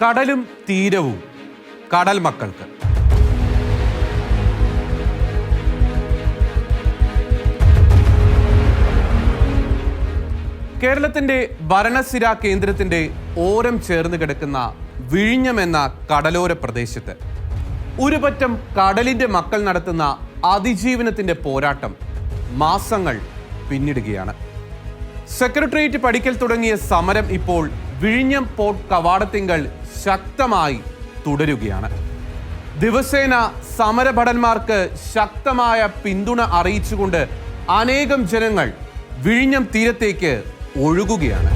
കടലും തീരവും. കടൽ മക്കൾക്ക്. കേരളത്തിന്റെ ഭരണസിര കേന്ദ്രത്തിന്റെ ഓരം ചേർന്ന് കിടക്കുന്ന വിഴിഞ്ഞം എന്ന കടലോര പ്രദേശത്ത് ഒരുപറ്റം കടലിന്റെ മക്കൾ നടത്തുന്ന അതിജീവനത്തിന്റെ പോരാട്ടം മാസങ്ങൾ പിന്നിടുകയാണ്. സെക്രട്ടേറിയറ്റ് പഠിക്കൽ തുടങ്ങിയ സമരം ഇപ്പോൾ വിഴിഞ്ഞം പോർട്ട് കവാടത്തിങ്കൽ ശക്തമായി തുടരുകയാണ്. ദിവസേന സമരഭടന്മാർക്ക് ശക്തമായ പിന്തുണ അറിയിച്ചുകൊണ്ട് അനേകം ജനങ്ങൾ വിഴിഞ്ഞം തീരത്തേക്ക് ഒഴുകുകയാണ്.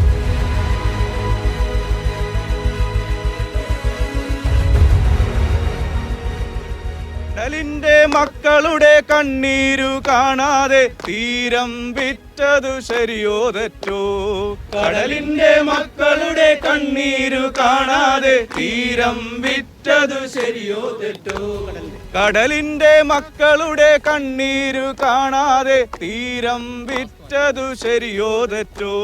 മക്കളുടെ കണ്ണീരു കാണാതെ തീരം വിറ്റതു ശരിയോ തെറ്റോ? കടലിന്റെ മക്കളുടെ കണ്ണീരു കാണാതെ തീരം വിറ്റതു ശരിയോ തെറ്റോ? കടലിന്റെ മക്കളുടെ കണ്ണീരു കാണാതെ തീരം വിറ്റതു ശരിയോ തെറ്റോ?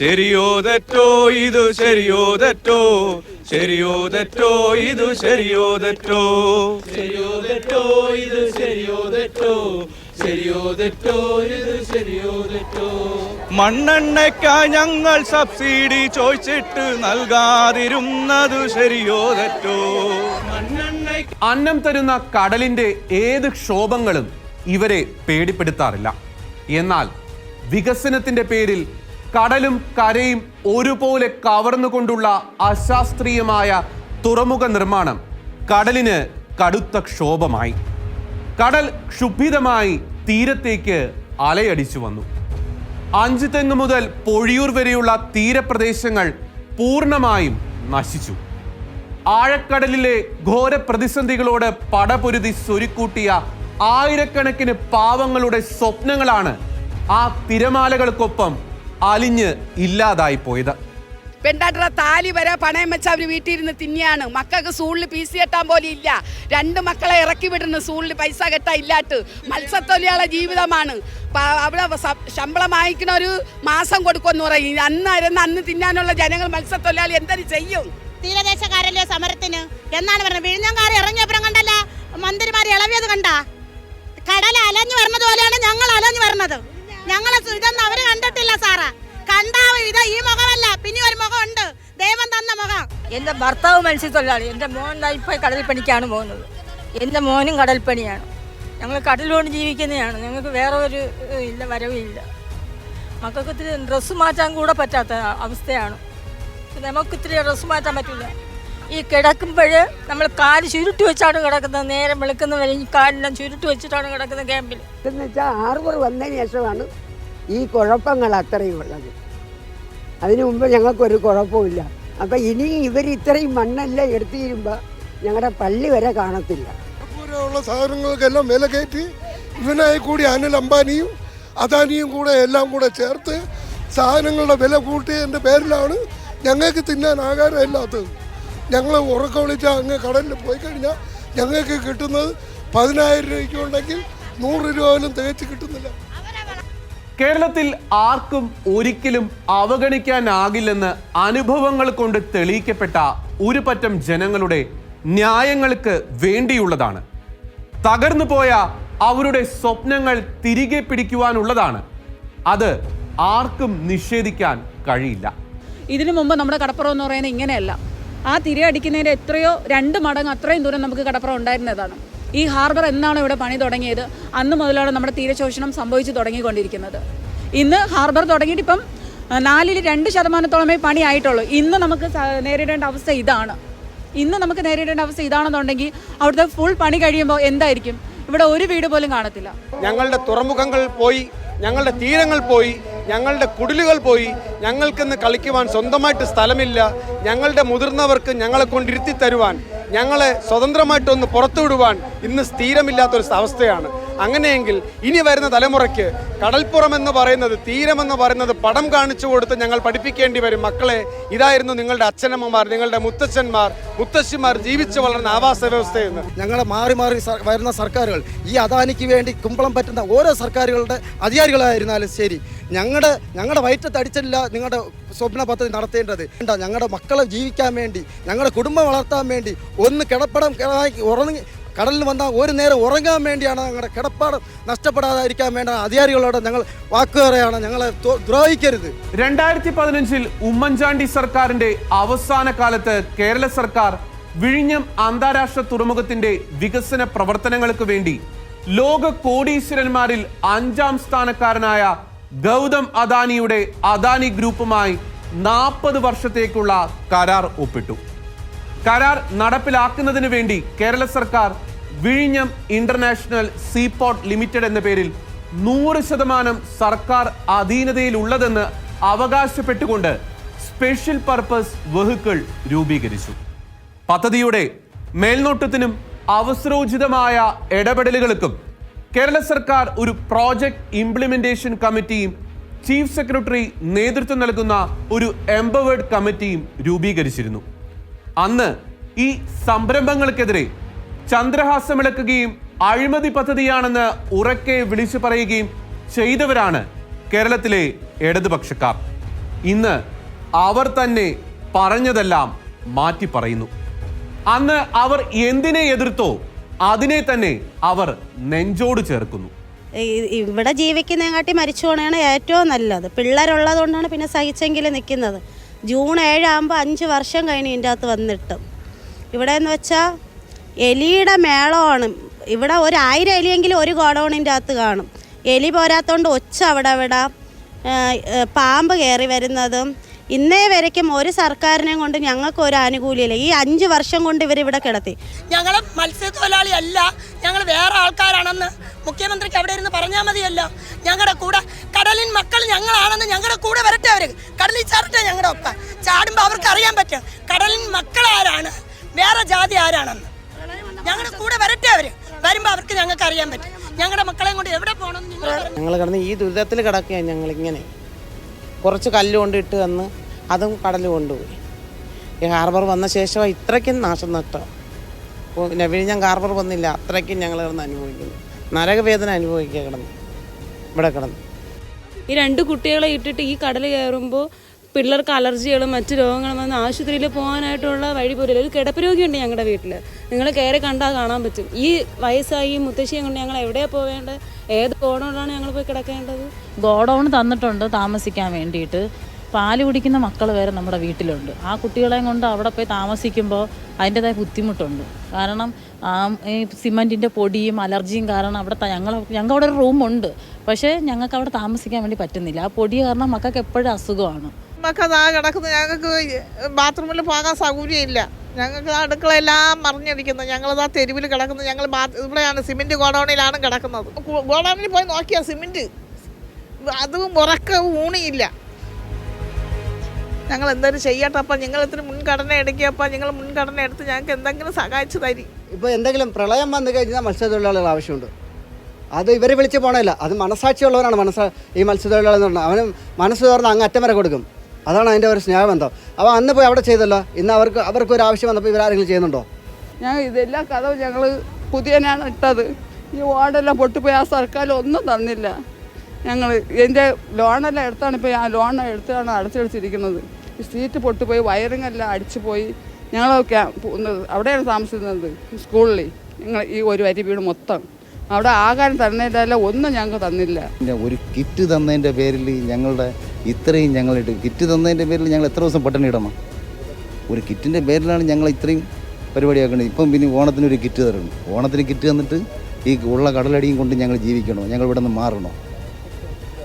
ശരിയോ തെറ്റോ ഇത് ശരിയോ തെറ്റോ? ശരിയോ തെറ്റോ ഇത് ശരിയോ തെറ്റോ? ശരിയോ തെറ്റോ ഇത് ശരിയോ തെറ്റോ? ശരിയോ തെറ്റോ ഇത് ശരിയോ തെറ്റോ മണ്ണെണ്ണയ്ക്കായി ഞങ്ങൾ സബ്സിഡി ചോദിച്ചിട്ട് നൽകാതിരുന്നത് ശരിയോ തെറ്റോ അന്നം തരുന്ന കടലിന്റെ ഏത് ക്ഷോഭങ്ങളും ഇവരെ പേടിപ്പെടുത്താറില്ല. എന്നാൽ വികസനത്തിന്റെ പേരിൽ കടലും കരയും ഒരുപോലെ കവർന്നുകൊണ്ടുള്ള അശാസ്ത്രീയമായ തുറമുഖ നിർമ്മാണം കടലിന് കടുത്ത ക്ഷോഭമായി. കടൽ ക്ഷുഭിതമായി തീരത്തേക്ക് അലയടിച്ചു വന്നു. അഞ്ച് തെങ്ങ് മുതൽ പൊഴിയൂർ വരെയുള്ള തീരപ്രദേശങ്ങൾ പൂർണമായും നശിച്ചു. ആഴക്കടലിലെ ഘോര പ്രതിസന്ധികളോട് പടപൊരുതി സ്വരുക്കൂട്ടിയ ആയിരക്കണക്കിന് പാവങ്ങളുടെ സ്വപ്നങ്ങളാണ് ആ തിരമാലകൾക്കൊപ്പം അലിഞ്ഞ് ഇല്ലാതായി പോയത്. പെണ്ടാട്ടറ താലി വരെ പണയം വെച്ച് അവർ വീട്ടിൽ ഇരുന്ന് തിന്നിയാണ്. മക്കൾക്ക് സൂളിൽ പി സി കെട്ടാൻ പോലും ഇല്ല. രണ്ട് മക്കളെ ഇറക്കി വിടുന്നു സൂളിൽ പൈസ കെട്ടാൻ ഇല്ലാട്ട്. മത്സ്യത്തൊഴിലാളി ജീവിതമാണ്. അവിടെ ശമ്പളം വാങ്ങിക്കണ ഒരു മാസം കൊടുക്കുമെന്ന് പറയും. അന്ന് അരുന്ന് അന്ന് തിന്നാനുള്ള ജനങ്ങൾ മത്സ്യത്തൊഴിലാളി എന്തൊരു ചെയ്യും? തീരദേശക്കാരല്ലേ സമരത്തിന്? എന്നാണ് പറഞ്ഞത്? വിഴിഞ്ഞങ്കാർ ഇറങ്ങിയപ്പുറം കണ്ടല്ല? മന്ത്രിമാർ ഇളവിയത് കണ്ട? കടൽ അലഞ്ഞു വരുന്നത് പോലെയാണ് ഞങ്ങൾ അലഞ്ഞു വരുന്നത് ഞങ്ങൾ ഇതൊന്നും അവർ കണ്ടിട്ടില്ല സാറാ. കണ്ടാവ് ഇത് ഈ മുഖമല്ല. പിന്നെ ഒരു മുഖം ഉണ്ട് ദൈവം തന്ന മുഖം. എന്റെ ഭർത്താവ് മത്സ്യത്തൊഴിലാളി. എന്റെ മോൻ ലൈഫ് ഇപ്പോൾ കടൽ പണിക്കാണ് പോകുന്നത്. എന്റെ മോനും കടൽ പണിയാണ് ഞങ്ങൾ കടലിലോട് ജീവിക്കുന്നതാണ്. ഞങ്ങൾക്ക് വേറെ ഒരു ഇല്ല വരവില്ല മക്കൾക്ക് ഇത്തിരി ഡ്രസ്സ് മാറ്റാൻ കൂടെ പറ്റാത്ത അവസ്ഥയാണ്. പിന്നെ നമുക്ക് ഇത്തിരി ഡ്രസ്സ് മാറ്റാൻ പറ്റില്ല. ഈ കിടക്കുമ്പോൾ നമ്മൾ കാൽ ചുരുട്ടി വെച്ചാണ് കിടക്കുന്നത്. നേരം വെളുക്കുന്ന ഈ കാലെല്ലാം ചുരുട്ടി വെച്ചിട്ടാണ് കിടക്കുന്നത് ക്യാമ്പിൽ എന്ന് വെച്ചാൽ ഹാർബർ വന്നതിന് ശേഷമാണ് ഈ കുഴപ്പങ്ങൾ അത്രയും ഉള്ളത്. അതിനു മുമ്പ് ഞങ്ങൾക്കൊരു കുഴപ്പമില്ല അപ്പം ഇനി ഇവർ ഇത്രയും മണ്ണെല്ലാം എടുത്തു തരുമ്പോൾ ഞങ്ങളുടെ പള്ളി വരെ കാണത്തില്ല. സാധനങ്ങൾക്കെല്ലാം വില കയറ്റി ഇവനായി കൂടി അനിൽ അംബാനിയും അദാനിയും കൂടെ എല്ലാം കൂടെ ചേർത്ത് സാധനങ്ങളുടെ വില കൂട്ടി കൂട്ടിയതിന്റെ പേരിലാണ് ഞങ്ങൾക്ക് തിന്നാൻ ആഹാരം ഇല്ലാത്തത്. ഞങ്ങൾ ഉറക്കം വിളിച്ചാൽ അങ്ങ് കടലിൽ പോയി കഴിഞ്ഞാൽ ഞങ്ങൾക്ക് കിട്ടുന്നത് പതിനായിരം രൂപയ്ക്ക് ഉണ്ടെങ്കിൽ നൂറ് രൂപ പോലും തികച്ച് കിട്ടുന്നില്ല. കേരളത്തിൽ ആർക്കും ഒരിക്കലും അവഗണിക്കാനാകില്ലെന്ന് അനുഭവങ്ങൾ കൊണ്ട് തെളിയിക്കപ്പെട്ട ഒരു പറ്റം ജനങ്ങളുടെ ന്യായങ്ങൾക്ക് വേണ്ടിയുള്ളതാണ്. തകർന്നു പോയ അവരുടെ സ്വപ്നങ്ങൾ തിരികെ പിടിക്കുവാനുള്ളതാണ്. അത് ആർക്കും നിഷേധിക്കാൻ കഴിയില്ല. ഇതിനു മുമ്പ് നമ്മുടെ കടപ്പുറം എന്ന് പറയുന്നത് ഇങ്ങനെയല്ല. ആ തിരയടിക്കുന്നതിന്റെ എത്രയോ രണ്ട് മടങ്ങ് അത്രയും ദൂരം നമുക്ക് കടപ്പുറം ഉണ്ടായിരുന്നതാണ്. ഈ ഹാർബർ എന്നാണ് ഇവിടെ പണി തുടങ്ങിയത്? അന്ന് മുതലാണ് നമ്മുടെ തീരശോഷണം സംഭവിച്ചു തുടങ്ങിക്കൊണ്ടിരിക്കുന്നത്. ഇന്ന് ഹാർബർ തുടങ്ങിയിട്ട് ഇപ്പം നാലിൽ രണ്ട് ശതമാനത്തോളമേ പണിയായിട്ടുള്ളൂ ഇന്ന് നമുക്ക് നേരിടേണ്ട അവസ്ഥ ഇതാണ്. ഇന്ന് നമുക്ക് നേരിടേണ്ട അവസ്ഥ ഇതാണെന്നുണ്ടെങ്കിൽ അവിടുത്തെ ഫുൾ പണി കഴിയുമ്പോൾ എന്തായിരിക്കും? ഇവിടെ ഒരു വീട് പോലും കാണത്തില്ല. ഞങ്ങളുടെ തുറമുഖങ്ങൾ പോയി ഞങ്ങളുടെ തീരങ്ങൾ പോയി ഞങ്ങളുടെ കുടിലുകൾ പോയി ഞങ്ങൾക്കിന്ന് കളിക്കുവാൻ സ്വന്തമായിട്ട് സ്ഥലമില്ല ഞങ്ങളുടെ മുതിർന്നവർക്ക് ഞങ്ങളെ കൊണ്ടിരുത്തി തരുവാൻ ഞങ്ങളെ സ്വതന്ത്രമായിട്ടൊന്ന് പുറത്തുവിടുവാൻ ഇന്ന് സ്ഥിരമില്ലാത്തൊരു അവസ്ഥയാണ്. അങ്ങനെയെങ്കിൽ ഇനി വരുന്ന തലമുറയ്ക്ക് കടൽപ്പുറം എന്ന് പറയുന്നത് തീരമെന്ന് പറയുന്നത് പടം കാണിച്ചു കൊടുത്ത് ഞങ്ങൾ പഠിപ്പിക്കേണ്ടി വരും. മക്കളെ ഇതായിരുന്നു നിങ്ങളുടെ അച്ഛനമ്മമാർ നിങ്ങളുടെ മുത്തച്ഛന്മാർ മുത്തശ്ശിമാർ ജീവിച്ചു വളർന്ന ആവാസ വ്യവസ്ഥയെന്ന്. ഞങ്ങളെ മാറി മാറി വരുന്ന സർക്കാരുകൾ ഈ അദാനിക്ക് വേണ്ടി കുമ്പളം പറ്റുന്ന ഓരോ സർക്കാരുകളുടെ അധികാരികളായിരുന്നാലും ശരി. ഞങ്ങളുടെ ഞങ്ങളുടെ വയറ്റത്ത് അടിച്ചില്ല നിങ്ങളുടെ സ്വപ്ന പദ്ധതി നടത്തേണ്ടത്. വേണ്ട ഞങ്ങളുടെ മക്കളെ ജീവിക്കാൻ വേണ്ടി ഞങ്ങളുടെ കുടുംബം വളർത്താൻ വേണ്ടി ഒന്ന് കിടപ്പടം കിട- ഉറങ്ങി കടലിൽ വന്നാൽ ഒരു നേരം ഉറങ്ങാൻ വേണ്ടിയാണ് ഞങ്ങളുടെ കിടപ്പാടം നഷ്ടപ്പെടാതിരിക്കാൻ വേണ്ട അധികാരികളോട് ഞങ്ങൾ വാക്കുകയാണ് ഞങ്ങളെ ദ്രോഹിക്കരുത്. രണ്ടായിരത്തി പതിനഞ്ചിൽ ഉമ്മൻചാണ്ടി സർക്കാരിന്റെ അവസാന കാലത്ത് കേരള സർക്കാർ വിഴിഞ്ഞം അന്താരാഷ്ട്ര തുറമുഖത്തിന്റെ വികസന പ്രവർത്തനങ്ങൾക്ക് വേണ്ടി ലോക കോടീശ്വരന്മാരിൽ അഞ്ചാം സ്ഥാനക്കാരനായ ഗൗതം അദാനിയുടെ അദാനി ഗ്രൂപ്പുമായി നാൽപ്പത് വർഷത്തേക്കുള്ള കരാർ ഒപ്പിട്ടു. കരാർ നടപ്പിലാക്കുന്നതിന് വേണ്ടി കേരള സർക്കാർ വിഴിഞ്ഞം ഇന്റർനാഷണൽ സീപോർട്ട് ലിമിറ്റഡ് എന്ന പേരിൽ നൂറ് ശതമാനം സർക്കാർ അധീനതയിലുള്ളതെന്ന് അവകാശപ്പെട്ടുകൊണ്ട് സ്പെഷ്യൽ പർപ്പസ് വെഹിക്കിൾ രൂപീകരിച്ചു. പദ്ധതിയുടെ മേൽനോട്ടത്തിനും അവസരോചിതമായ ഇടപെടലുകൾക്കും കേരള സർക്കാർ ഒരു പ്രോജക്ട് ഇംപ്ലിമെന്റേഷൻ കമ്മിറ്റിയും ചീഫ് സെക്രട്ടറി നേതൃത്വം നൽകുന്ന ഒരു എംപവേർഡ് കമ്മിറ്റിയും രൂപീകരിച്ചിരുന്നു. അന്ന് ഈ സംരംഭങ്ങൾക്കെതിരെ ചന്ദ്രഹാസമിളക്കുകയും അഴിമതി പദ്ധതിയാണെന്ന് ഉറക്കെ വിളിച്ചു പറയുകയും ചെയ്തവരാണ് കേരളത്തിലെ ഇടതുപക്ഷക്കാർ. ഇന്ന് അവർ തന്നെ പറഞ്ഞതെല്ലാം മാറ്റി പറയുന്നു. അന്ന് അവർ എന്തിനെ എതിർത്തോ അതിനെ തന്നെ അവർ നെഞ്ചോട് ചേർക്കുന്നു. ഇവിടെ ജീവിക്കുന്നതിനെക്കാട്ടി മരിച്ചു പോകണതാണ് ഏറ്റവും നല്ലത്. പിള്ളേരുള്ളതുകൊണ്ടാണ് പിന്നെ സഹിച്ചെങ്കിൽ നിൽക്കുന്നത് ജൂൺ ഏഴാകുമ്പോൾ അഞ്ച് വർഷം കഴിഞ്ഞ് ഇതിന്റെ അകത്ത് വന്നിട്ട്. ഇവിടെ എന്ന് വെച്ചാൽ എലിയുടെ മേളമാണ്. ഇവിടെ ഒരു ആയിരം എലിയെങ്കിലും ഒരു ഗോഡൗണിന്റെ അകത്ത് കാണും. എലി പോരാത്തോണ്ട് ഒച്ച അവിടെ അവിടെ പാമ്പ് കയറി വരുന്നതും ഇന്നേ വരയ്ക്കും ഒരു സർക്കാരിനെ കൊണ്ട് ഞങ്ങൾക്ക് ഒരു ആനുകൂല്യമില്ല. ഈ അഞ്ച് വർഷം കൊണ്ട് ഇവരിവിടെ കിടത്തി. ഞങ്ങൾ മത്സ്യത്തൊഴിലാളി അല്ല ഞങ്ങൾ വേറെ ആൾക്കാരാണെന്ന് മുഖ്യമന്ത്രിക്ക് അവിടെ ഇരുന്ന് പറഞ്ഞാൽ മതിയല്ലോ. ഞങ്ങളുടെ കൂടെ കടലിൻ മക്കൾ ഞങ്ങളാണെന്ന് ഞങ്ങളുടെ കൂടെ വരട്ടെ അവർ കടലിൽ ചാടട്ടെ ഞങ്ങളുടെ ഒപ്പം. ചാടുമ്പോൾ അവർക്ക് അറിയാൻ പറ്റും കടലിൻ മക്കൾ ആരാണ് വേറെ ജാതി ആരാണെന്ന്. ഞങ്ങളുടെ കൂടെ വരട്ടെ അവർ വരുമ്പോൾ അവർക്ക് ഞങ്ങൾക്ക് അറിയാൻ പറ്റും. ഞങ്ങളുടെ മക്കളെയും കൊണ്ട് എവിടെ പോകണം നിങ്ങൾ പറഞ്ഞു. ഞങ്ങൾ കിടന്ന് ഈ ദുരിതത്തിൽ കിടക്കുകയാണ് ഞങ്ങളിങ്ങനെ. കുറച്ച് കല്ല് കൊണ്ടിട്ട് തന്ന് അതും കടൽ കൊണ്ടുപോയി. ഈ ഹാർബർ വന്ന ശേഷം ഇത്രയ്ക്കും നാശം നഷ്ടം. പിന്നെ വിഴിഞ്ഞം ഹാർബർ വന്നില്ല. അത്രയ്ക്കും ഞങ്ങൾ കിടന്ന് അനുഭവിക്കുന്നു. നരകവേദന അനുഭവിക്കുക കിടന്ന്. ഇവിടെ കിടന്ന്. ഈ രണ്ട് കുട്ടികളെ ഇട്ടിട്ട് ഈ കടൽ കയറുമ്പോൾ പിള്ളേർക്ക് അലർജികളും മറ്റു രോഗങ്ങളും വന്ന് ആശുപത്രിയിൽ പോകാനായിട്ടുള്ള വഴി പോലും ഒരു കിടപ്പ് രോഗിയുണ്ട് ഞങ്ങളുടെ വീട്ടിൽ നിങ്ങൾ കയറി കണ്ടാൽ കാണാൻ പറ്റും. ഈ വയസ്സായി മുത്തശ്ശിയും കൊണ്ട് ഞങ്ങൾ എവിടെയാണ് പോവേണ്ടത്? ഏത് ഗോഡൗണിലാണ് ഞങ്ങൾ പോയി കിടക്കേണ്ടത്? ഗോഡൗൺ തന്നിട്ടുണ്ട് താമസിക്കാൻ വേണ്ടിയിട്ട്. പാൽ കുടിക്കുന്ന മക്കൾ വരെ നമ്മുടെ വീട്ടിലുണ്ട്. ആ കുട്ടികളെയും കൊണ്ട് അവിടെ പോയി താമസിക്കുമ്പോൾ അതിന്റെതായ ബുദ്ധിമുട്ടുണ്ട്. കാരണം ഈ സിമന്റിന്റെ പൊടിയും അലർജിയും കാരണം അവിടെ ഞങ്ങൾ ഞങ്ങൾ അവിടെ ഒരു റൂമുണ്ട്. പക്ഷേ ഞങ്ങൾക്ക് അവിടെ താമസിക്കാൻ വേണ്ടി പറ്റുന്നില്ല. ആ പൊടി കാരണം മക്കൾക്ക് എപ്പോഴും അസുഖമാണ്. നമുക്കത് ആ കിടക്കുന്നത്. ഞങ്ങൾക്ക് ബാത്റൂമിൽ പോകാൻ സൗകര്യമില്ല. ഞങ്ങൾക്ക് അടുക്കളയെല്ലാം മറിഞ്ഞിരിക്കുന്നത് ഞങ്ങളത് തെരുവിൽ കിടക്കുന്നത്. ഞങ്ങൾ ഇവിടെയാണ് സിമെന്റ് ഗോഡൗണിലാണ് കിടക്കുന്നത്. ഗോഡൗണിൽ പോയി നോക്കിയാൽ സിമെന്റ് അതും ഉറക്കവും ഊണിയില്ല. ഞങ്ങൾ എന്തായാലും ചെയ്യട്ടെ അപ്പം. നിങ്ങൾ ഇത്തിരി മുൻഗണന എടുക്കിയപ്പോൾ നിങ്ങൾ മുൻഗണന എടുത്ത് ഞങ്ങൾക്ക് എന്തെങ്കിലും സഹായിച്ചു തരി. ഇപ്പോൾ എന്തെങ്കിലും പ്രളയം വന്നു കഴിഞ്ഞാൽ മത്സ്യത്തൊഴിലാളികൾ ആവശ്യമുണ്ട്. അത് ഇവരെ വിളിച്ച് പോകണമില്ല അത് മനസാക്ഷിയുള്ളവരാണ് മനസ്സ ഈ മത്സ്യത്തൊഴിലാളി എന്ന് പറഞ്ഞാൽ അവന് മനസ്സ് തുറന്ന് അങ്ങ് അറ്റം വരെ കൊടുക്കും. അതാണ് അതിന്റെ ഒരു സ്നേഹബന്ധം. അപ്പോൾ അന്ന് പോയി അവിടെ ചെയ്തല്ലോ. ഇന്ന് അവർക്ക് അവർക്ക് ഒരു ആവശ്യം വന്നപ്പോൾ ഇവരാരെങ്കിലും ചെയ്യുന്നുണ്ടോ? ഞാൻ ഇതെല്ലാം കഥ ഞങ്ങൾ പുതിയനാണ് ഇട്ടത്. ഈ വാർഡെല്ലാം പൊട്ടിപ്പോയി. ആ സർക്കാർ ഒന്നും തന്നില്ല. ഞങ്ങൾ എന്റെ ലോണെല്ലാം എടുത്താണ് ഇപ്പോൾ ആ ലോൺ എടുത്താണ് അടച്ചടിച്ചിരിക്കുന്നത് സീറ്റ് പൊട്ടിപ്പോയി വയറിംഗ് എല്ലാം അടിച്ചു പോയി. ഞങ്ങളൊക്കെ അവിടെയാണ് താമസിക്കുന്നത് സ്കൂളിൽ. ഞങ്ങൾ ഈ ഒരു വരി വീട് മൊത്തം. അവിടെ ആകാൻ തന്നേതല്ല ഒന്നും ഞങ്ങൾക്ക് തന്നില്ല. ഒരു കിറ്റ് തന്നതിന്റെ പേരിൽ ഞങ്ങളുടെ ഇത്രയും ഞങ്ങളിട്ട് കിറ്റ് തന്നതിന്റെ പേരിൽ ഞങ്ങൾ എത്ര ദിവസം പട്ടിണി ഇടണം? ഒരു കിറ്റിന്റെ പേരിലാണ് ഞങ്ങൾ ഇത്രയും പരിപാടിയാക്കുന്നത് ഇപ്പം പിന്നെ ഓണത്തിന് ഒരു കിറ്റ് തരണം. ഓണത്തിന് കിറ്റ് തന്നിട്ട് ഈ ഉള്ള കടലടിയും കൊണ്ട് ഞങ്ങൾ ജീവിക്കണോ? ഞങ്ങൾ ഇവിടെ നിന്ന് മാറണോ?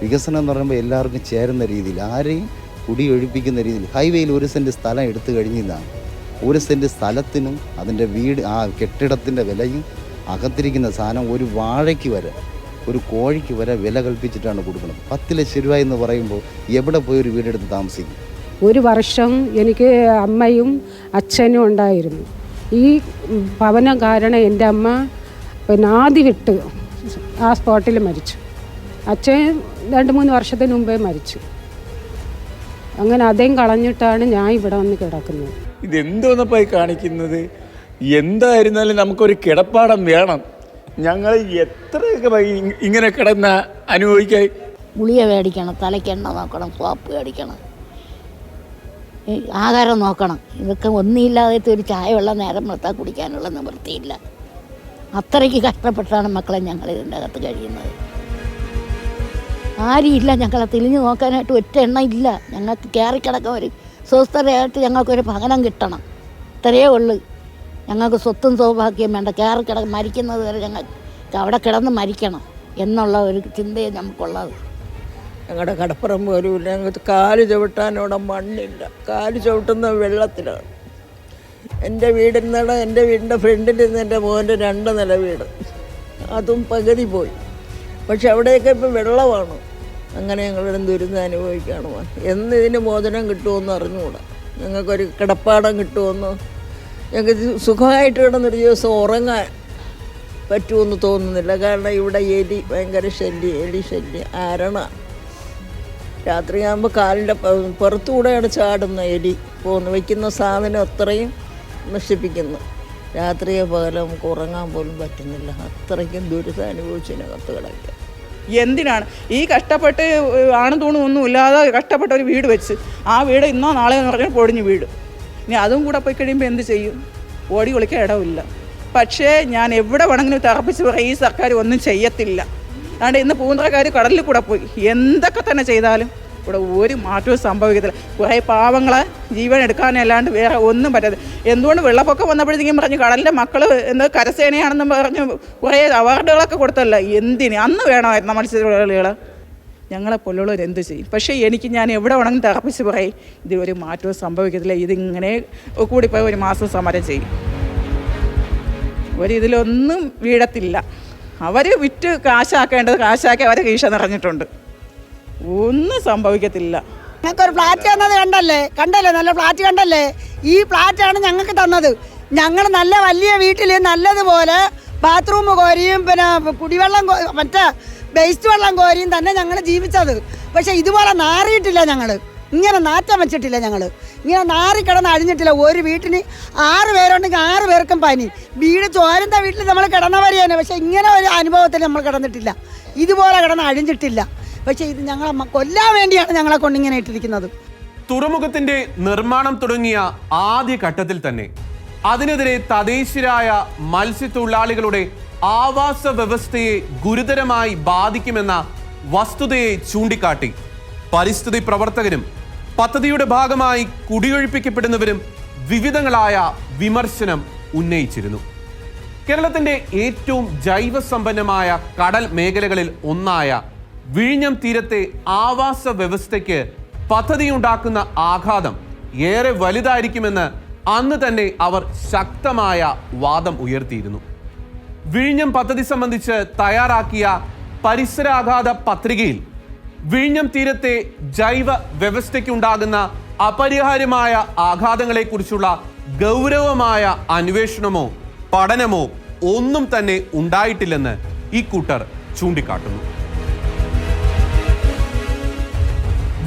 വികസനം എന്ന് പറയുമ്പോൾ എല്ലാവർക്കും ചേരുന്ന രീതിയിൽ ആരെയും കുടിയൊഴിപ്പിക്കുന്ന രീതിയിൽ. ഹൈവേയിൽ ഒരു സെന്റ് സ്ഥലം എടുത്തു കഴിഞ്ഞതാണ് ഒരു സെന്റ് സ്ഥലത്തിനും അതിന്റെ വീട് ആ കെട്ടിടത്തിന്റെ വിലയും അകത്തിരിക്കുന്ന സാധനം ഒരു വാഴയ്ക്ക് വരെ ഒരു കോഴിക്ക് വരെ വില കൽപ്പിച്ചിട്ടാണ് കൊടുക്കുന്നത്. പത്ത് ലക്ഷം രൂപ എന്ന് പറയുമ്പോൾ എവിടെ പോയി ഒരു വീടെടുത്ത് താമസിക്കും? ഒരു വർഷം എനിക്ക് അമ്മയും അച്ഛനും ഉണ്ടായിരുന്നു. ഈ ഭവനം കാരണം എന്റെ അമ്മ പിന്നെ ആദ്യ വിട്ട് ആ സ്പോട്ടിൽ മരിച്ചു. അച്ഛൻ രണ്ട് മൂന്ന് വർഷത്തിന് മുമ്പേ മരിച്ചു. അങ്ങനെ അതേം കളഞ്ഞിട്ടാണ് ഞാൻ ഇവിടെ വന്ന് കിടക്കുന്നത്. ഇത് ഇതെന്തോന്നപ്പായി കാണിക്കുന്നത്? എന്തായിരുന്നാലും നമുക്കൊരു കിടപ്പാടം വേണം. ഞങ്ങൾ എത്രയൊക്കെ ഇങ്ങനെ കിടന്ന അനുഭവിക്കാൻ ഗുളിക മേടിക്കണം തലയ്ക്കെണ്ണ നോക്കണം സോപ്പ് മേടിക്കണം. ആഹാരം നോക്കണം. ഇതൊക്കെ ഒന്നുമില്ലാതെ ഒരു ചായ വെള്ളം നേരം നിർത്താൻ കുടിക്കാനുള്ള നിവൃത്തിയില്ല. അത്രയ്ക്ക് കഷ്ടപ്പെട്ടാണ് മക്കളെ ഞങ്ങൾ ഇതിന്റെ അകത്ത് കഴിയുന്നത്. ആരുമില്ല ഞങ്ങളെ തിരിഞ്ഞു നോക്കാനായിട്ട് ഒറ്റ എണ്ണ ഇല്ല. ഞങ്ങൾക്ക് കയറിക്കിടക്കാൻ ഒരു സ്വസ്ഥതയായിട്ട് ഞങ്ങൾക്കൊരു ഭവനം കിട്ടണം. ഇത്രയേ ഉള്ളൂ. ഞങ്ങൾക്ക് സ്വത്തും സൗഭാഗ്യം വേണ്ട. കയറി കിട മരിക്കുന്നത് വരെ ഞങ്ങൾക്ക് അവിടെ കിടന്ന് മരിക്കണം എന്നുള്ള ഒരു ചിന്തയെ നമുക്കുള്ളത്. ഞങ്ങളുടെ കടപ്പുറം ഇല്ല ഞങ്ങൾക്ക് കാൽ ചവിട്ടാനോടെ മണ്ണില്ല. കാൽ ചവിട്ടുന്ന വെള്ളത്തിലാണ്. എന്റെ വീടിൽ നിന്നാണ് എന്റെ വീടിന്റെ ഫ്രണ്ടിൽ നിന്ന് എന്റെ മോന്റെ രണ്ട് നില വീട്. അതും പകുതി പോയി. പക്ഷെ അവിടെയൊക്കെ ഇപ്പം വെള്ളമാണ്. അങ്ങനെ ഞങ്ങളുടെ ദുരിതം അനുഭവിക്കുകയാണ്. എന്ന് ഇതിന് മോചനം കിട്ടുമെന്ന് അറിഞ്ഞുകൂടാ. ഞങ്ങൾക്കൊരു കിടപ്പാടം കിട്ടുമെന്നോ ഞങ്ങൾക്ക് സുഖമായിട്ട് കിടന്നൊരു ദിവസം ഉറങ്ങാൻ പറ്റുമെന്ന് തോന്നുന്നില്ല. കാരണം ഇവിടെ എലി ഭയങ്കര ശല്യം എലി ശല്യം ആരണ. രാത്രിയാകുമ്പോൾ കാലിന്റെ പുറത്തുകൂടെയാണ് ചാടുന്ന എലി. പോന്ന് വയ്ക്കുന്ന സാധനം അത്രയും നശിപ്പിക്കുന്നു. രാത്രിയോ പകലോ നമുക്ക് ഉറങ്ങാൻ പോലും പറ്റുന്നില്ല. അത്രയ്ക്കും ദുരിതം അനുഭവിച്ചതിനകത്ത് കിടക്കുക. എന്തിനാണ്? ഈ കഷ്ടപ്പെട്ട് ആണും തൂണും ഒന്നുമില്ലാതെ കഷ്ടപ്പെട്ട ഒരു വീട് വെച്ച് ആ വീട് ഇന്നോ നാളെ എന്ന് പറഞ്ഞാൽ പൊടിഞ്ഞ് വീട് ഇനി അതും കൂടെ പോയി കഴിയുമ്പോൾ എന്ത് ചെയ്യും? ഓടി ഒളിക്കാൻ ഇടവില്ല. പക്ഷേ ഞാൻ എവിടെ വേണമെങ്കിലും തറപ്പിച്ച് പറയും ഈ സർക്കാർ ഒന്നും ചെയ്യത്തില്ല. അതുകൊണ്ട് ഇന്ന് പൂന്തറക്കാർ കടലിൽ കൂടെ പോയി. എന്തൊക്കെ തന്നെ ചെയ്താലും ഇവിടെ ഒരു മാറ്റവും സംഭവിക്കത്തില്ല. കുറേ പാവങ്ങളെ ജീവൻ എടുക്കാനല്ലാണ്ട് വേറെ ഒന്നും പറ്റാതെ. എന്തുകൊണ്ട് വെള്ളപ്പൊക്കം വന്നപ്പോഴത്തേക്കും പറഞ്ഞു കടലിന്റെ മക്കൾ എന്ത് കരസേനയാണെന്നും പറഞ്ഞു കുറേ അവാർഡുകളൊക്കെ കൊടുത്തല്ല? എന്തിന്? അന്ന് വേണമായിരുന്നു മത്സ്യത്തൊഴിലാളികൾ ഞങ്ങളെ പോലുള്ളവർ എന്ത് ചെയ്യും? പക്ഷേ എനിക്ക് ഞാൻ എവിടെ വേണമെങ്കിലും തറപ്പിച്ച് പറയും ഇത് ഒരു മാറ്റവും സംഭവിക്കത്തില്ല. ഇതിങ്ങനെ കൂടിപ്പോയി ഒരു മാസം സമരം ചെയ്യും. ഒരിതിലൊന്നും വീഴത്തില്ല. അവർ വിറ്റ് കാശാക്കേണ്ടത് കാശാക്കി അവരെ കീശ നിറഞ്ഞിട്ടുണ്ട്. ഒന്നും സംഭവിക്കത്തില്ല. ഞങ്ങൾക്കൊരു ഫ്ലാറ്റ് തന്നത് കണ്ടല്ലേ? കണ്ടല്ലേ? നല്ല ഫ്ലാറ്റ് കണ്ടല്ലേ? ഈ ഫ്ലാറ്റാണ് ഞങ്ങൾക്ക് തന്നത്. ഞങ്ങൾ നല്ല വലിയ വീട്ടിൽ നല്ലതുപോലെ ബാത്റൂം കോരിയും പിന്നെ കുടിവെള്ളം മറ്റേ വേസ്റ്റ് വെള്ളം കോരിയും തന്നെ ഞങ്ങൾ ജീവിച്ചത്. പക്ഷെ ഇതുപോലെ നാറിയിട്ടില്ല ഞങ്ങൾ ഇങ്ങനെ നാറ്റം വെച്ചിട്ടില്ല ഞങ്ങൾ ഇങ്ങനെ നാറി കിടന്ന് അഴിഞ്ഞിട്ടില്ല. ഒരു വീട്ടിന് ആറ് പേരുണ്ടെങ്കിൽ ആറ് പേർക്കും പനി. വീട് ചോരുന്ന വീട്ടിൽ നമ്മൾ കിടന്നവരെയാണ് പക്ഷെ ഇങ്ങനെ ഒരു അനുഭവത്തിൽ നമ്മൾ കിടന്നിട്ടില്ല. ഇതുപോലെ കിടന്ന് അഴിഞ്ഞിട്ടില്ല. പക്ഷേ ഇത് ഞങ്ങളെ കൊല്ലാൻ വേണ്ടിയാണ് ഞങ്ങളെ കൊണ്ടിങ്ങനെ ഇട്ടിരിക്കുന്നത്. തുറമുഖത്തിന്റെ നിർമ്മാണം തുടങ്ങിയ ആദ്യ ഘട്ടത്തിൽ തന്നെ അതിനെതിരെ തദ്ദേശീയരായ മത്സ്യത്തൊഴിലാളികളുടെ ആവാസ വ്യവസ്ഥയെ ഗുരുതരമായി ബാധിക്കുമെന്ന വസ്തുതയെ ചൂണ്ടിക്കാട്ടി പരിസ്ഥിതി പ്രവർത്തകരും പദ്ധതിയുടെ ഭാഗമായി കുടിയൊഴിപ്പിക്കപ്പെടുന്നവരും വിവിധങ്ങളായ വിമർശനം ഉന്നയിച്ചിരുന്നു. കേരളത്തിന്റെ ഏറ്റവും ജൈവസമ്പന്നമായ കടൽ മേഖലകളിൽ ഒന്നായ വിഴിഞ്ഞം തീരത്തെ ആവാസ വ്യവസ്ഥയ്ക്ക് പദ്ധതിയുണ്ടാക്കുന്ന ആഘാതം ഏറെ വലുതായിരിക്കുമെന്ന് അന്ന് തന്നെ അവർ ശക്തമായ വാദം ഉയർത്തിയിരുന്നു. വിഴിഞ്ഞം പദ്ധതി സംബന്ധിച്ച് തയ്യാറാക്കിയ പരിസരാഘാത പത്രികയിൽ വിഴിഞ്ഞം തീരത്തെ ജൈവ വ്യവസ്ഥയ്ക്കുണ്ടാകുന്ന അപരിഹാര്യമായ ആഘാതങ്ങളെക്കുറിച്ചുള്ള ഗൗരവമായ അന്വേഷണമോ പഠനമോ ഒന്നും തന്നെ ഉണ്ടായിട്ടില്ലെന്ന് ഈ കൂട്ടർ ചൂണ്ടിക്കാട്ടുന്നു.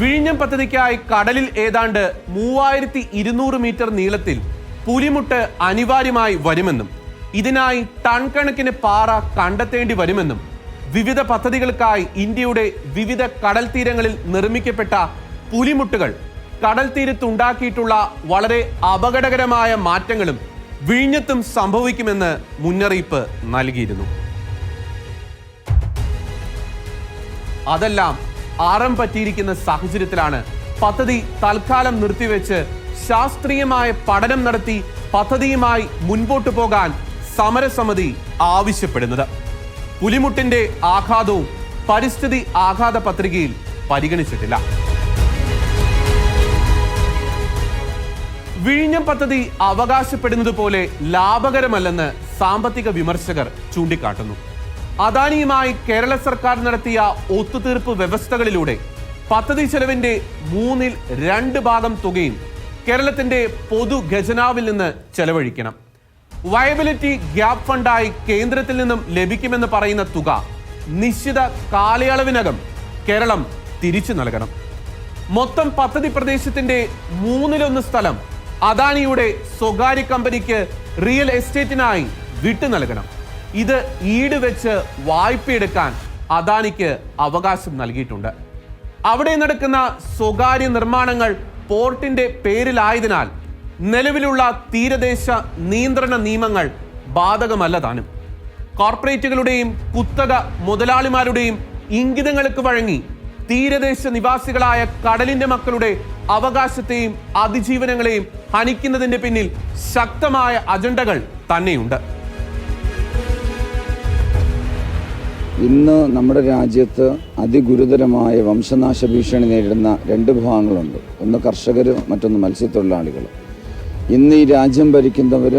വിഴിഞ്ഞം പദ്ധതിക്കായി കടലിൽ ഏതാണ്ട് മൂവായിരത്തി ഇരുന്നൂറ് മീറ്റർ നീളത്തിൽ പുലിമുട്ട് അനിവാര്യമായി വരുമെന്നും ഇതിനായി ടൺ കണക്കിന് പാറ കണ്ടെത്തേണ്ടി വരുമെന്നും വിവിധ പദ്ധതികൾക്കായി ഇന്ത്യയുടെ വിവിധ കടൽ തീരങ്ങളിൽ നിർമ്മിക്കപ്പെട്ട പുലിമുട്ടുകൾ കടൽ തീരത്തുണ്ടാക്കിയിട്ടുള്ള വളരെ അപകടകരമായ മാറ്റങ്ങളും വിഴിഞ്ഞത്തും സംഭവിക്കുമെന്ന് മുന്നറിയിപ്പ് നൽകിയിരുന്നു. അതെല്ലാം ആറം പറ്റിയിരിക്കുന്ന സാഹചര്യത്തിലാണ് പദ്ധതി തൽക്കാലം നിർത്തിവെച്ച് ശാസ്ത്രീയമായ പഠനം നടത്തി പദ്ധതിയുമായി മുൻപോട്ടു പോകാൻ സമരസമിതി ആവശ്യപ്പെടുന്നത്. പുലിമുട്ടിന്റെ ആഘാതവും പരിസ്ഥിതി ആഘാത പത്രികയിൽ പരിഗണിച്ചിട്ടില്ല. വിഴിഞ്ഞം പദ്ധതി അവകാശപ്പെടുന്നതുപോലെ ലാഭകരമല്ലെന്ന് സാമ്പത്തിക വിമർശകർ ചൂണ്ടിക്കാട്ടുന്നു. അദാനിയുമായി കേരള സർക്കാർ നടത്തിയ ഒത്തുതീർപ്പ് വ്യവസ്ഥകളിലൂടെ പദ്ധതി ചെലവിന്റെ മൂന്നിൽ രണ്ട് ഭാഗം തുകയും കേരളത്തിന്റെ പൊതു ഖജനാവിൽ നിന്ന് ചെലവഴിക്കണം. വയബിലിറ്റി ഗ്യാപ് ഫണ്ടായി കേന്ദ്രത്തിൽ നിന്നും ലഭിക്കുമെന്ന് പറയുന്ന തുക നിശ്ചിത കാലയളവിനകം കേരളം തിരിച്ചു നൽകണം. മൊത്തം പദ്ധതി പ്രദേശത്തിന്റെ മൂന്നിലൊന്ന് സ്ഥലം അദാനിയുടെ സ്വകാര്യ കമ്പനിക്ക് റിയൽ എസ്റ്റേറ്റിനായി വിട്ടു നൽകണം. ഇത് ഈട് വെച്ച് വായ്പയെടുക്കാൻ അദാനിക്ക് അവകാശം നൽകിയിട്ടുണ്ട്. അവിടെ നടക്കുന്ന സ്വകാര്യ നിർമ്മാണങ്ങൾ പോർട്ടിന്റെ പേരിലായതിനാൽ നിലവിലുള്ള തീരദേശ നിയന്ത്രണ നിയമങ്ങൾ ബാധകമല്ല താനും. കോർപ്പറേറ്റുകളുടെയും കുത്തക മുതലാളിമാരുടെയും ഇംഗിതങ്ങൾക്ക് വഴങ്ങി തീരദേശ നിവാസികളായ കടലിന്റെ മക്കളുടെ അവകാശത്തെയും അതിജീവനങ്ങളെയും ഹനിക്കുന്നതിന്റെ പിന്നിൽ ശക്തമായ അജണ്ടകൾ തന്നെയുണ്ട്. ഇന്ന് നമ്മുടെ രാജ്യത്ത് അതിഗുരുതരമായ വംശനാശ ഭീഷണി നേരിടുന്ന രണ്ട് വിഭാഗങ്ങളുണ്ട്. ഒന്ന് കർഷകരും മറ്റൊന്ന് മത്സ്യത്തൊഴിലാളികൾ ഇന്ന് ഈ രാജ്യം ഭരിക്കുന്നവർ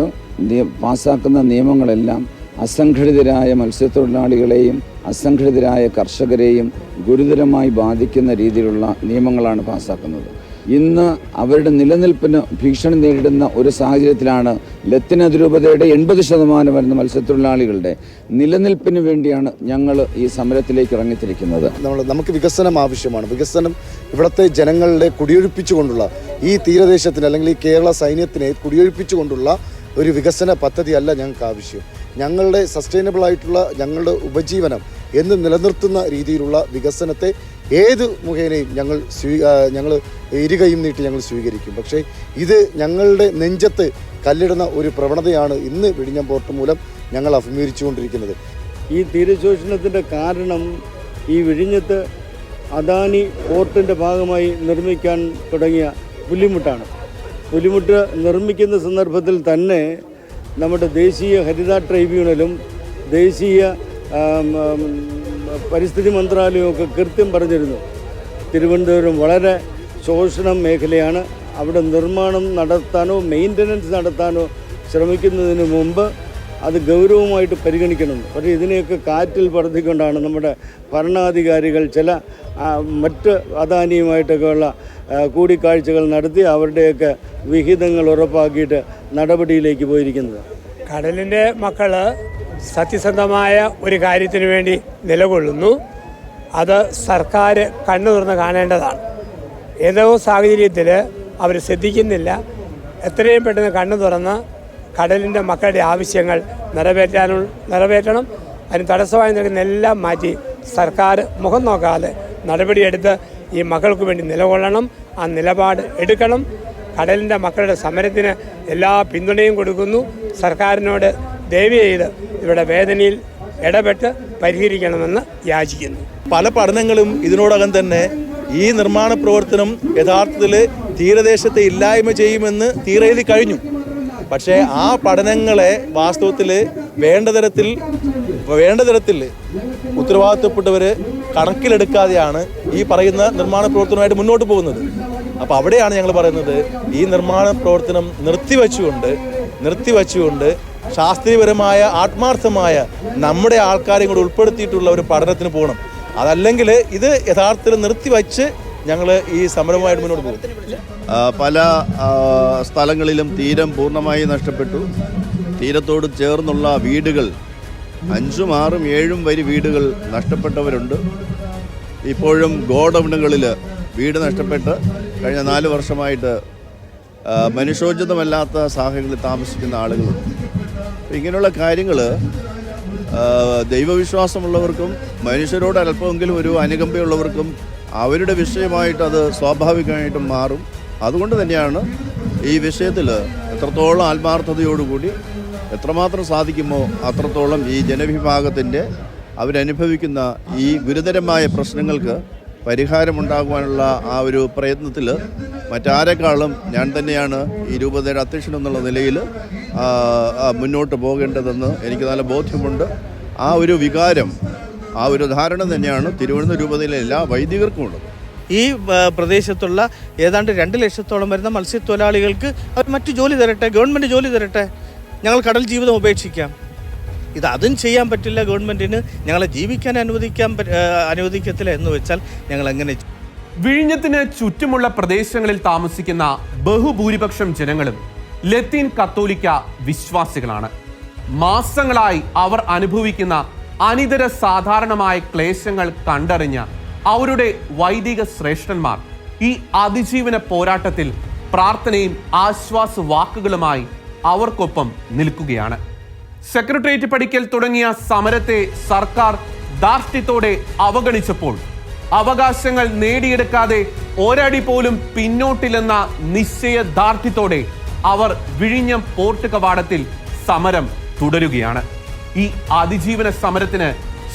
പാസാക്കുന്ന നിയമങ്ങളെല്ലാം അസംഘടിതരായ മത്സ്യത്തൊഴിലാളികളെയും അസംഘടിതരായ കർഷകരെയും ഗുരുതരമായി ബാധിക്കുന്ന രീതിയിലുള്ള നിയമങ്ങളാണ് പാസാക്കുന്നത്. ഇന്ന് അവരുടെ നിലനിൽപ്പിന് ഭീഷണി നേരിടുന്ന ഒരു സാഹചര്യത്തിലാണ് ലത്തിൻ അതിരൂപതയുടെ എൺപത് ശതമാനം വരുന്ന മത്സ്യത്തൊഴിലാളികളുടെ നിലനിൽപ്പിന് വേണ്ടിയാണ് ഞങ്ങൾ ഈ സമരത്തിലേക്ക് ഇറങ്ങിത്തിരിക്കുന്നത്. നമ്മൾ നമുക്ക് വികസനം ആവശ്യമാണ്. വികസനം ഇവിടുത്തെ ജനങ്ങളെ കുടിയൊഴിപ്പിച്ചുകൊണ്ടുള്ള ഈ തീരദേശത്തിന് അല്ലെങ്കിൽ ഈ കേരള സൈന്യത്തിനെ കുടിയൊഴിപ്പിച്ചുകൊണ്ടുള്ള ഒരു വികസന പദ്ധതിയല്ല ഞങ്ങൾക്ക് ആവശ്യം. ഞങ്ങളുടെ സസ്റ്റൈനബിൾ ആയിട്ടുള്ള ഞങ്ങളുടെ ഉപജീവനം എന്ന് നിലനിർത്തുന്ന രീതിയിലുള്ള വികസനത്തെ ഏത് മുഖേനയും ഞങ്ങൾ സ്വീ ഞങ്ങൾ ഇരുകയും നീട്ടി ഞങ്ങൾ സ്വീകരിക്കും. പക്ഷേ ഇത് ഞങ്ങളുടെ നെഞ്ചത്ത് കല്ലിടുന്ന ഒരു പ്രവണതയാണ് ഇന്ന് വിഴിഞ്ഞം പോർട്ട് മൂലം ഞങ്ങൾ അഭിമുഖീകരിച്ചുകൊണ്ടിരിക്കുന്നത്. ഈ തീരശോഷണത്തിന്റെ കാരണം ഈ വിഴിഞ്ഞത്ത് അദാനി പോർട്ടിന്റെ ഭാഗമായി നിർമ്മിക്കാൻ തുടങ്ങിയ പുലിമുട്ടാണ് പുലിമുട്ട് നിർമ്മിക്കുന്ന സന്ദർഭത്തിൽ തന്നെ നമ്മുടെ ദേശീയ ഹരിത ട്രൈബ്യൂണലും ദേശീയ പരിസ്ഥിതി മന്ത്രാലയവും ഒക്കെ കൃത്യം പറഞ്ഞിരുന്നു. തിരുവനന്തപുരം വളരെ ശോഷണം മേഖലയാണ്. അവിടെ നിർമ്മാണം നടത്താനോ മെയിന്റനൻസ് നടത്താനോ ശ്രമിക്കുന്നതിന് മുമ്പ് അത് ഗൗരവമായിട്ട് പരിഗണിക്കണം. പക്ഷേ ഇതിനെയൊക്കെ കാറ്റിൽ പറത്തിക്കൊണ്ടാണ് നമ്മുടെ ഭരണാധികാരികൾ ചില മറ്റ് അദാനിയുമായിട്ടൊക്കെയുള്ള കൂടിക്കാഴ്ചകൾ നടത്തി അവരുടെയൊക്കെ വിഹിതങ്ങൾ ഉറപ്പാക്കിയിട്ട് നടപടിയിലേക്ക് പോയിരിക്കുന്നത്. കടലിന്റെ മക്കൾ സത്യസന്ധമായ ഒരു കാര്യത്തിന് വേണ്ടി നിലകൊള്ളുന്നു. അത് സർക്കാർ കണ്ണു തുറന്ന് കാണേണ്ടതാണ്. ഏതോ സാഹചര്യത്തിൽ അവർ ശ്രദ്ധിക്കുന്നില്ല. എത്രയും പെട്ടെന്ന് കണ്ണു തുറന്ന് കടലിന്റെ മക്കളുടെ ആവശ്യങ്ങൾ നിറവേറ്റാനുള്ള നിറവേറ്റണം. അതിന് തടസ്സമായി നിൽക്കുന്ന എല്ലാം മാറ്റി സർക്കാർ മുഖം നോക്കാതെ നടപടിയെടുത്ത് ഈ മക്കൾക്ക് വേണ്ടി നിലകൊള്ളണം. ആ നിലപാട് എടുക്കണം. കടലിന്റെ മക്കളുടെ സമരത്തിന് എല്ലാ പിന്തുണയും കൊടുക്കുന്നു. സർക്കാരിനോട് ദയവ് ചെയ്ത് ഇവരുടെ വേദനയിൽ ഇടപെട്ട് പരിഹരിക്കണമെന്ന് യാചിക്കുന്നു. പല പഠനങ്ങളും ഇതിനോടകം തന്നെ ഈ നിർമ്മാണ പ്രവർത്തനം യഥാർത്ഥത്തിൽ തീരദേശത്തെ ഇല്ലായ്മ ചെയ്യുമെന്ന് തീരെഴുതി കഴിഞ്ഞു. പക്ഷേ ആ പഠനങ്ങളെ വാസ്തവത്തിൽ വേണ്ട തരത്തിൽ വേണ്ട തരത്തിൽ ഉത്തരവാദിത്വപ്പെട്ടവർ കണക്കിലെടുക്കാതെയാണ് ഈ പറയുന്ന നിർമ്മാണ പ്രവർത്തനമായിട്ട് മുന്നോട്ട് പോകുന്നത്. അപ്പോൾ അവിടെയാണ് ഞങ്ങൾ പറയുന്നത് ഈ നിർമ്മാണ പ്രവർത്തനം നിർത്തിവെച്ചുകൊണ്ട് നിർത്തിവെച്ചുകൊണ്ട് ശാസ്ത്രീയപരമായ ആത്മാർത്ഥമായ നമ്മുടെ ആൾക്കാരെയും കൂടെ ഉൾപ്പെടുത്തിയിട്ടുള്ള ഒരു പഠനത്തിന് പോകണം. അതല്ലെങ്കിൽ ഇത് യഥാർത്ഥത്തിൽ നിർത്തിവച്ച് ഞങ്ങൾ ഈ സമരവുമായിട്ട് മുന്നോട്ട് പോകും. പല സ്ഥലങ്ങളിലും തീരം പൂർണമായി നഷ്ടപ്പെട്ടു. തീരത്തോട് ചേർന്നുള്ള വീടുകൾ അഞ്ചും ആറും ഏഴും വരി വീടുകൾ നഷ്ടപ്പെട്ടവരുണ്ട്. ഇപ്പോഴും ഗോഡൗണുകളിൽ വീട് നഷ്ടപ്പെട്ട് കഴിഞ്ഞ നാല് വർഷമായിട്ട് മനുഷ്യോചിതമല്ലാത്ത സാഹചര്യങ്ങളിൽ താമസിക്കുന്ന ആളുകളുണ്ട്. ഇങ്ങനെയുള്ള കാര്യങ്ങൾ ദൈവവിശ്വാസമുള്ളവർക്കും മനുഷ്യരോട് അല്പമെങ്കിലും ഒരു അനുകമ്പയുള്ളവർക്കും അവരുടെ വിഷയമായിട്ട് അത് സ്വാഭാവികമായിട്ടും മാറും. അതുകൊണ്ട് തന്നെയാണ് ഈ വിഷയത്തിൽ എത്രത്തോളം ആത്മാർത്ഥതയോടുകൂടി എത്രമാത്രം സാധിക്കുമോ അത്രത്തോളം ഈ ജനവിഭാഗത്തിന്റെ അവരനുഭവിക്കുന്ന ഈ ഗുരുതരമായ പ്രശ്നങ്ങൾക്ക് പരിഹാരമുണ്ടാകുവാനുള്ള ആ ഒരു പ്രയത്നത്തിൽ മറ്റാരെക്കാളും ഞാൻ തന്നെയാണ് ഈ രൂപതയുടെ അധ്യക്ഷൻ എന്നുള്ള നിലയിൽ മുന്നോട്ട് പോകേണ്ടതെന്ന് എനിക്ക് നല്ല ബോധ്യമുണ്ട്. ആ ഒരു വികാരം ആ ഒരു ധാരണ തന്നെയാണ് തിരുവനന്തപുരം രൂപതയിലെ എല്ലാ വൈദികർക്കും ഉള്ളത്. ഈ പ്രദേശത്തുള്ള ഏതാണ്ട് രണ്ട് ലക്ഷത്തോളം വരുന്ന മത്സ്യത്തൊഴിലാളികൾക്ക് അവർ മറ്റു ജോലി തരട്ടെ ഗവൺമെന്റ് ജോലി തരട്ടെ ഞങ്ങൾ കടൽ ജീവിതം ഉപേക്ഷിക്കാം. ഇത് അതും ചെയ്യാൻ പറ്റില്ല ഗവൺമെന്റിന് ഞങ്ങളെ ജീവിക്കാൻ അനുവദിക്കാൻ പറ്റ- അനുവദിക്കത്തില്ല എന്ന് വെച്ചാൽ ഞങ്ങൾ എങ്ങനെ വിഴിഞ്ഞത്തിന് ചുറ്റുമുള്ള പ്രദേശങ്ങളിൽ താമസിക്കുന്ന ബഹുഭൂരിപക്ഷം ജനങ്ങളും ലത്തീൻ കത്തോലിക്ക വിശ്വാസികളാണ്. മാസങ്ങളായി അവർ അനുഭവിക്കുന്ന അനിതര സാധാരണമായ ക്ലേശങ്ങൾ കണ്ടറിഞ്ഞ അവരുടെ വൈദിക ശ്രേഷ്ഠന്മാർ ഈ അതിജീവന പോരാട്ടത്തിൽ പ്രാർത്ഥനയും ആശ്വാസ വാക്കുകളുമായി അവർക്കൊപ്പം നിൽക്കുകയാണ്. സെക്രട്ടേറിയറ്റ് പഠിക്കൽ തുടങ്ങിയ സമരത്തെ സർക്കാർ ധാർഷ്ട്യത്തോടെ അവഗണിച്ചപ്പോൾ അവകാശങ്ങൾ നേടിയെടുക്കാതെ ഒരടി പോലും പിന്നോട്ടില്ലെന്ന നിശ്ചയ നിശ്ചയദാർഢ്യത്തോടെ അവർ വിഴിഞ്ഞം പോർട്ട് കവാടത്തിൽ സമരം തുടരുകയാണ്. ഈ അതിജീവന സമരത്തിന്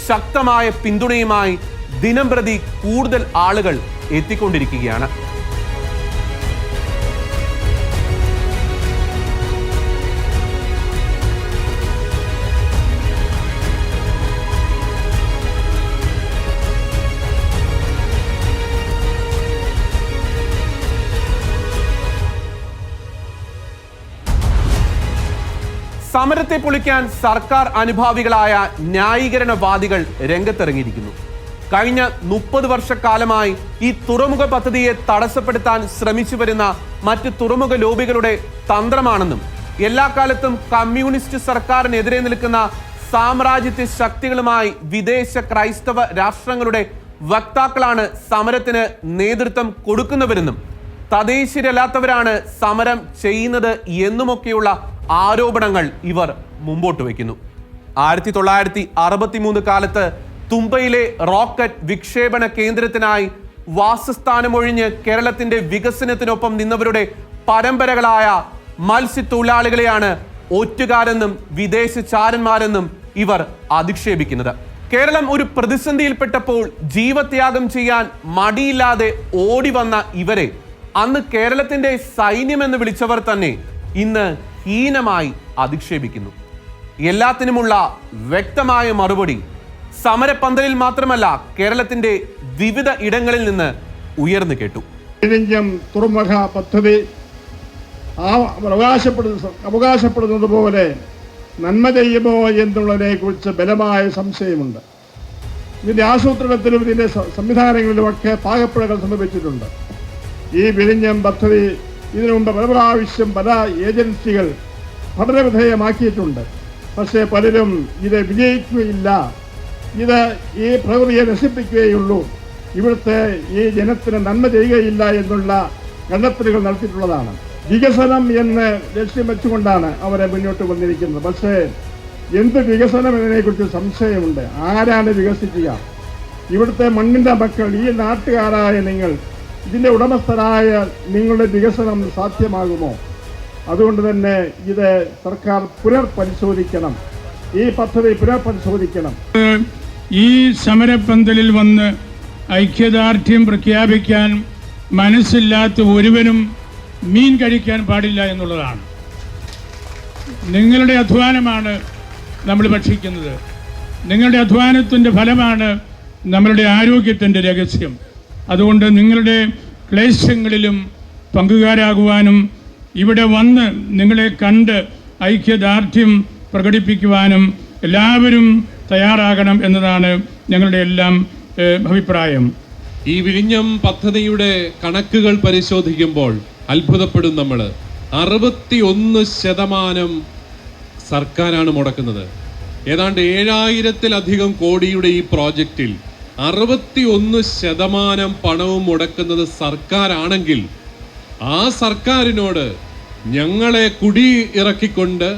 ശക്തമായ പിന്തുണയുമായി ദിനംപ്രതി കൂടുതൽ ആളുകൾ എത്തിക്കൊണ്ടിരിക്കുകയാണ്. സമരത്തെ പൊളിക്കാൻ സർക്കാർ അനുഭാവികളായ ന്യായീകരണവാദികൾ രംഗത്തിറങ്ങിയിരിക്കുന്നു. കഴിഞ്ഞ മുപ്പത് വർഷക്കാലമായി ഈ തുറമുഖ പദ്ധതിയെ തടസ്സപ്പെടുത്താൻ ശ്രമിച്ചു വരുന്ന മറ്റ് തുറമുഖ ലോബികളുടെ തന്ത്രമാണെന്നും എല്ലാ കാലത്തും കമ്മ്യൂണിസ്റ്റ് സർക്കാരിനെതിരെ നിൽക്കുന്ന സാമ്രാജ്യത്തെ ശക്തികളുമായി വിദേശ ക്രൈസ്തവ രാഷ്ട്രങ്ങളുടെ വക്താക്കളാണ് സമരത്തിന് നേതൃത്വം കൊടുക്കുന്നവരെന്നും തദ്ദേശീയരല്ലാത്തവരാണ് സമരം ചെയ്യുന്നത് എന്നുമൊക്കെയുള്ള ആരോപണങ്ങൾ ഇവർ മുമ്പോട്ട് വയ്ക്കുന്നു. ആയിരത്തി തൊള്ളായിരത്തി അറുപത്തി മൂന്ന് കാലത്ത് തുമ്പയിലെ റോക്കറ്റ് വിക്ഷേപണ കേന്ദ്രത്തിനായി വാസസ്ഥാനമൊഴിഞ്ഞ് കേരളത്തിന്റെ വികസനത്തിനൊപ്പം നിന്നവരുടെ പരമ്പരകളായ മത്സ്യത്തൊഴിലാളികളെയാണ് ഒറ്റുകാരെന്നും വിദേശ ചാരന്മാരെന്നും ഇവർ അധിക്ഷേപിക്കുന്നത്. കേരളം ഒരു പ്രതിസന്ധിയിൽപ്പെട്ടപ്പോൾ ജീവത്യാഗം ചെയ്യാൻ മടിയില്ലാതെ ഓടി വന്ന ഇവരെ അന്ന് കേരളത്തിന്റെ സൈന്യമെന്ന് വിളിച്ചവർ തന്നെ ഇന്ന് ഹീനമായി അധിക്ഷേപിക്കുന്നു. എല്ലാത്തിനുമുള്ള വ്യക്തമായ മറുപടി സമരപന്തലിൽ മാത്രമല്ല കേരളത്തിന്റെ വിവിധ ഇടങ്ങളിൽ നിന്ന് ഉയർന്നു കേട്ടു. തുറമുഖ പദ്ധതി അവകാശപ്പെടുന്ന അവകാശപ്പെടുന്നത് പോലെ നന്മ ചെയ്യുമോ എന്നുള്ളതിനെ കുറിച്ച് ബലമായ സംശയമുണ്ട്. ഇതിന്റെ ആസൂത്രണത്തിലും ഇതിന്റെ സംവിധാനങ്ങളിലുമൊക്കെ പാകപ്പിഴകൾ സംഭവിച്ചിട്ടുണ്ട്. ഈ വിഴിഞ്ഞം പദ്ധതി ഇതിനു മുമ്പ് പല പ്രാവശ്യം പല ഏജൻസികൾ പഠനവിധേയമാക്കിയിട്ടുണ്ട് പക്ഷേ പലരും ഇത് വിജയിക്കുകയില്ല. ഇത് ഈ പ്രകൃതിയെ നശിപ്പിക്കുകയുള്ളൂ. ഇവിടുത്തെ ഈ ജനത്തിന് നന്മ ചെയ്യുകയില്ല എന്നുള്ള കണ്ടെത്തലുകൾ നടത്തിയിട്ടുള്ളതാണ്. വികസനം എന്ന് ലക്ഷ്യം വെച്ചുകൊണ്ടാണ് അവരെ മുന്നോട്ട് വന്നിരിക്കുന്നത്. പക്ഷേ എന്ത് വികസനം എന്നതിനെക്കുറിച്ച് സംശയമുണ്ട്. ആരാണ് വികസിക്കുക? ഇവിടുത്തെ മണ്ണിന്റെ മക്കൾ ഈ നാട്ടുകാരായ നിങ്ങൾ ഇതിന്റെ ഉടമസ്ഥരായ നിങ്ങളുടെ വികസനം സാധ്യമാകുമോ? അതുകൊണ്ട് തന്നെ ഇത് സർക്കാർ പുനർപരിശോധിക്കണം. ഈ പദ്ധതി പുനർപരിശോധിക്കണം. ഈ സമരപ്പന്തലിൽ വന്ന് ഐക്യദാർഢ്യം പ്രഖ്യാപിക്കാൻ മനസ്സില്ലാത്ത ഒരുവനും മീൻ കഴിക്കാൻ പാടില്ല എന്നുള്ളതാണ്. നിങ്ങളുടെ അധ്വാനമാണ് നമ്മൾ ഭക്ഷിക്കുന്നത്. നിങ്ങളുടെ അധ്വാനത്തിന്റെ ഫലമാണ് നമ്മളുടെ ആരോഗ്യത്തിന്റെ രഹസ്യം. അതുകൊണ്ട് നിങ്ങളുടെ ക്ലേശങ്ങളിലും പങ്കുകാരാകുവാനും ഇവിടെ വന്ന് നിങ്ങളെ കണ്ട് ഐക്യദാർഢ്യം പ്രകടിപ്പിക്കുവാനും എല്ലാവരും തയ്യാറാകണം എന്നതാണ് ഞങ്ങളുടെ എല്ലാം അഭിപ്രായം. ഈ വിഴിഞ്ഞം പദ്ധതിയുടെ കണക്കുകൾ പരിശോധിക്കുമ്പോൾ അത്ഭുതപ്പെടും നമ്മൾ അറുപത്തി ഒന്ന് ശതമാനം സർക്കാരാണ് മുടക്കുന്നത്. ഏതാണ്ട് ഏഴായിരത്തിലധികം കോടിയുടെ ഈ പ്രോജക്റ്റിൽ അറുപത്തി ഒന്ന് ശതമാനം പണവും മുടക്കുന്നത് സർക്കാരാണെങ്കിൽ ആ സർക്കാരിനോട് ഞങ്ങളെ കുടി ഇറക്കിക്കൊണ്ട്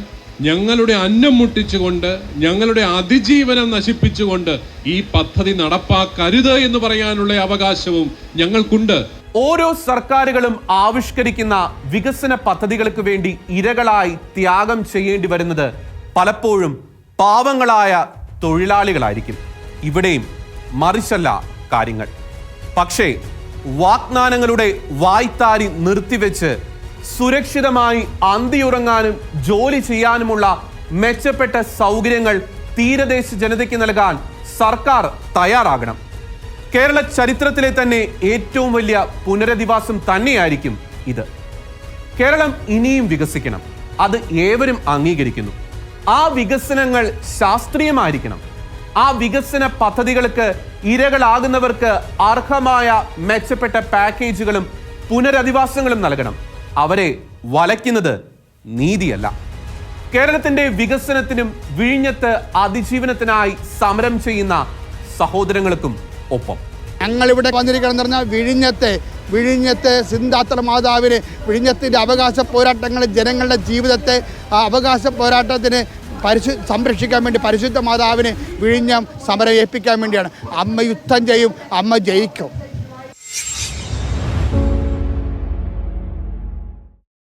ഞങ്ങളുടെ അന്നം മുട്ടിച്ചുകൊണ്ട് ഞങ്ങളുടെ അതിജീവനം നശിപ്പിച്ചുകൊണ്ട് ഈ പദ്ധതി നടപ്പാക്കരുത് എന്ന് പറയാനുള്ള അവകാശവും ഞങ്ങൾക്കുണ്ട്. ഓരോ സർക്കാരുകളും ആവിഷ്കരിക്കുന്ന വികസന പദ്ധതികൾക്ക് വേണ്ടി ഇരകളായി ത്യാഗം ചെയ്യേണ്ടി വരുന്നത് പലപ്പോഴും പാവങ്ങളായ തൊഴിലാളികളായിരിക്കും. ഇവിടെയും മറിച്ചല്ല കാര്യങ്ങൾ. പക്ഷേ വാഗ്ദാനങ്ങളുടെ വായ്ത്താരി നിർത്തിവെച്ച് സുരക്ഷിതമായി അന്തിയുറങ്ങാനും ജോലി ചെയ്യാനുമുള്ള മെച്ചപ്പെട്ട സൗകര്യങ്ങൾ തീരദേശ ജനതയ്ക്ക് നൽകാൻ സർക്കാർ തയ്യാറാകണം. കേരള ചരിത്രത്തിലെ തന്നെ ഏറ്റവും വലിയ പുനരധിവാസം തന്നെയായിരിക്കും ഇത്. കേരളം ഇനിയും വികസിക്കണം. അത് ഏവരും അംഗീകരിക്കുന്നു. ആ വികസനങ്ങൾ ശാസ്ത്രീയമായിരിക്കണം. ആ വികസന പദ്ധതികൾക്ക് ഇരകളാകുന്നവർക്ക് അർഹമായ മെച്ചപ്പെട്ട പാക്കേജുകളും പുനരധിവാസങ്ങളും നൽകണം. അവരെ വലയ്ക്കുന്നത് നീതിയല്ല. കേരളത്തിന്റെ വികസനത്തിനും വിഴിഞ്ഞത്ത് അതിജീവനത്തിനായി സമരം ചെയ്യുന്ന സഹോദരങ്ങൾക്കും ഒപ്പം. ഞങ്ങളിവിടെ വന്നിരിക്കണം പറഞ്ഞാൽ വിഴിഞ്ഞത്തെ വിഴിഞ്ഞത്തെ സിന്ധാത്ര മാതാവിന് വിഴിഞ്ഞത്തിന്റെ അവകാശ പോരാട്ടങ്ങൾ ജനങ്ങളുടെ ജീവിതത്തെ ആ അവകാശ പോരാട്ടത്തിന് പരിശു സംരക്ഷിക്കാൻ വേണ്ടി പരിശുദ്ധ മാതാവിനെ വിഴിഞ്ഞം സമരം ഏൽപ്പിക്കാൻ വേണ്ടിയാണ്. അമ്മ യുദ്ധം ചെയ്യും അമ്മ ജയിക്കും.